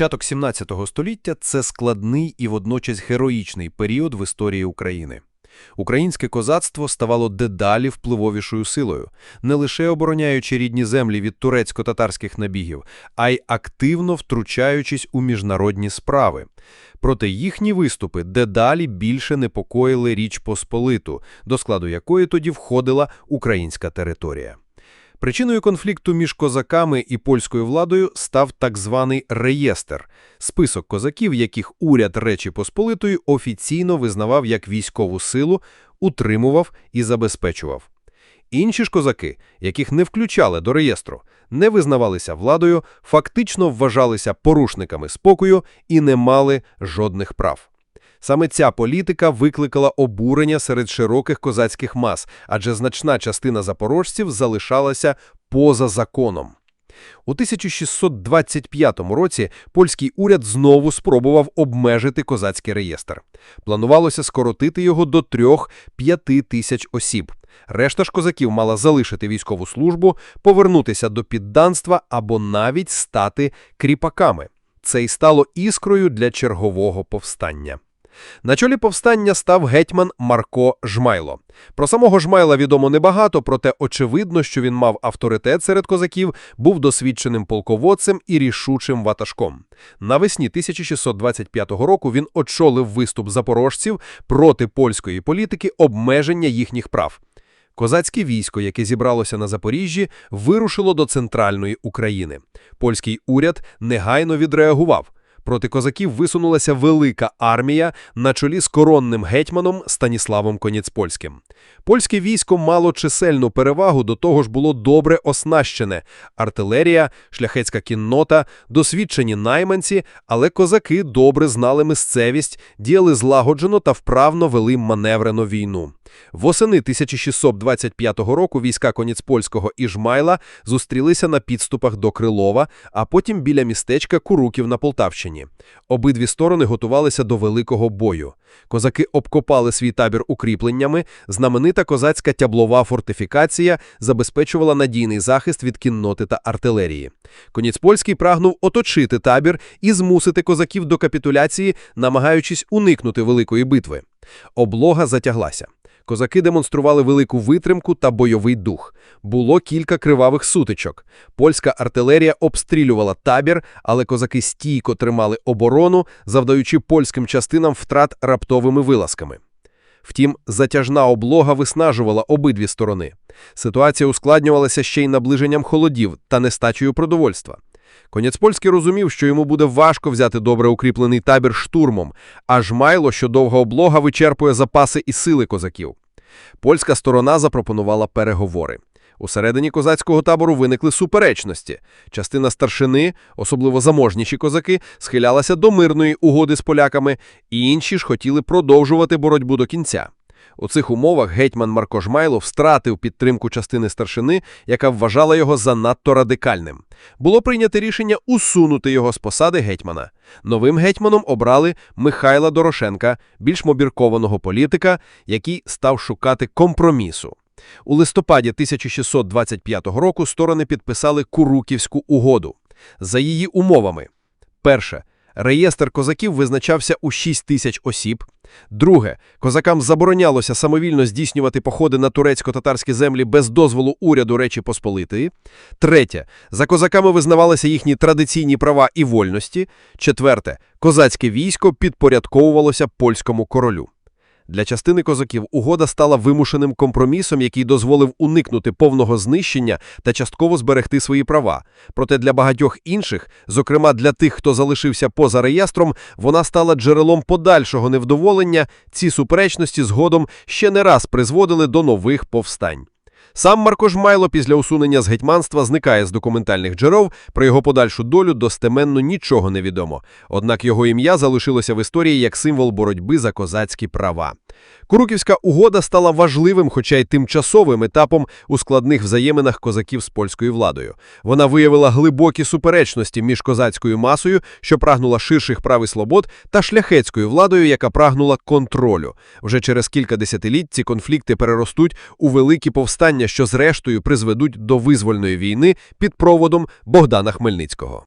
Початок 17 століття це складний і водночас героїчний період в історії України. Українське козацтво ставало дедалі впливовішою силою, не лише обороняючи рідні землі від турецько-татарських набігів, а й активно втручаючись у міжнародні справи. Проте їхні виступи дедалі більше непокоїли Річ Посполиту, до складу якої тоді входила українська територія. Причиною конфлікту між козаками і польською владою став так званий реєстр – список козаків, яких уряд Речі Посполитої офіційно визнавав як військову силу, утримував і забезпечував. Інші ж козаки, яких не включали до реєстру, не визнавалися владою, фактично вважалися порушниками спокою і не мали жодних прав. Саме ця політика викликала обурення серед широких козацьких мас, адже значна частина запорожців залишалася поза законом. У 1625 році польський уряд знову спробував обмежити козацький реєстр. Планувалося скоротити його до 3-5 тисяч осіб. Решта ж козаків мала залишити військову службу, повернутися до підданства або навіть стати кріпаками. Це й стало іскрою для чергового повстання. На чолі повстання став гетьман Марко Жмайло. Про самого Жмайла відомо небагато, проте очевидно, що він мав авторитет серед козаків, був досвідченим полководцем і рішучим ватажком. Навесні 1625 року він очолив виступ запорожців проти польської політики обмеження їхніх прав. Козацьке військо, яке зібралося на Запоріжжі, вирушило до центральної України. Польський уряд негайно відреагував. Проти козаків висунулася велика армія на чолі з коронним гетьманом Станіславом Коніцпольським. Польське військо мало чисельну перевагу, до того ж було добре оснащене – артилерія, шляхетська кіннота, досвідчені найманці, але козаки добре знали місцевість, діяли злагоджено та вправно вели маневрену війну. Восени 1625 року війська Коніцпольського і Жмайла зустрілися на підступах до Крилова, а потім біля містечка Куруків на Полтавщині. Обидві сторони готувалися до великого бою. Козаки обкопали свій табір укріпленнями, знаменита козацька тяблова фортифікація забезпечувала надійний захист від кінноти та артилерії. Коніцпольський прагнув оточити табір і змусити козаків до капітуляції, намагаючись уникнути великої битви. Облога затяглася. Козаки демонстрували велику витримку та бойовий дух. Було кілька кривавих сутичок. Польська артилерія обстрілювала табір, але козаки стійко тримали оборону, завдаючи польським частинам втрат раптовими вилазками. Втім, затяжна облога виснажувала обидві сторони. Ситуація ускладнювалася ще й наближенням холодів та нестачею продовольства. Коняцпольський розумів, що йому буде важко взяти добре укріплений табір штурмом, а жмайло, що довга облога вичерпує запаси і сили козаків. Польська сторона запропонувала переговори. Усередині козацького табору виникли суперечності. Частина старшини, особливо заможніші козаки, схилялася до мирної угоди з поляками, і інші ж хотіли продовжувати боротьбу до кінця. У цих умовах гетьман Марко Жмайло втратив підтримку частини старшини, яка вважала його занадто радикальним. Було прийнято рішення усунути його з посади гетьмана. Новим гетьманом обрали Михайла Дорошенка, більш мобіркованого політика, який став шукати компромісу. У листопаді 1625 року сторони підписали Куруківську угоду. За її умовами. Перше. Реєстр козаків визначався у 6 тисяч осіб. Друге. Козакам заборонялося самовільно здійснювати походи на турецько-татарські землі без дозволу уряду Речі Посполитої. Третє. За козаками визнавалися їхні традиційні права і вольності. Четверте. Козацьке військо підпорядковувалося польському королю. Для частини козаків угода стала вимушеним компромісом, який дозволив уникнути повного знищення та частково зберегти свої права. Проте для багатьох інших, зокрема для тих, хто залишився поза реєстром, вона стала джерелом подальшого невдоволення. Ці суперечності згодом ще не раз призводили до нових повстань. Сам Марко Жмайло після усунення з гетьманства зникає з документальних джерел, про його подальшу долю достеменно нічого не відомо. Однак його ім'я залишилося в історії як символ боротьби за козацькі права. Куруківська угода стала важливим, хоча й тимчасовим етапом у складних взаєминах козаків з польською владою. Вона виявила глибокі суперечності між козацькою масою, що прагнула ширших прав і свобод, та шляхетською владою, яка прагнула контролю. Вже через кілька десятиліть ці конфлікти переростуть у великі повстання, що зрештою призведуть до визвольної війни під проводом Богдана Хмельницького.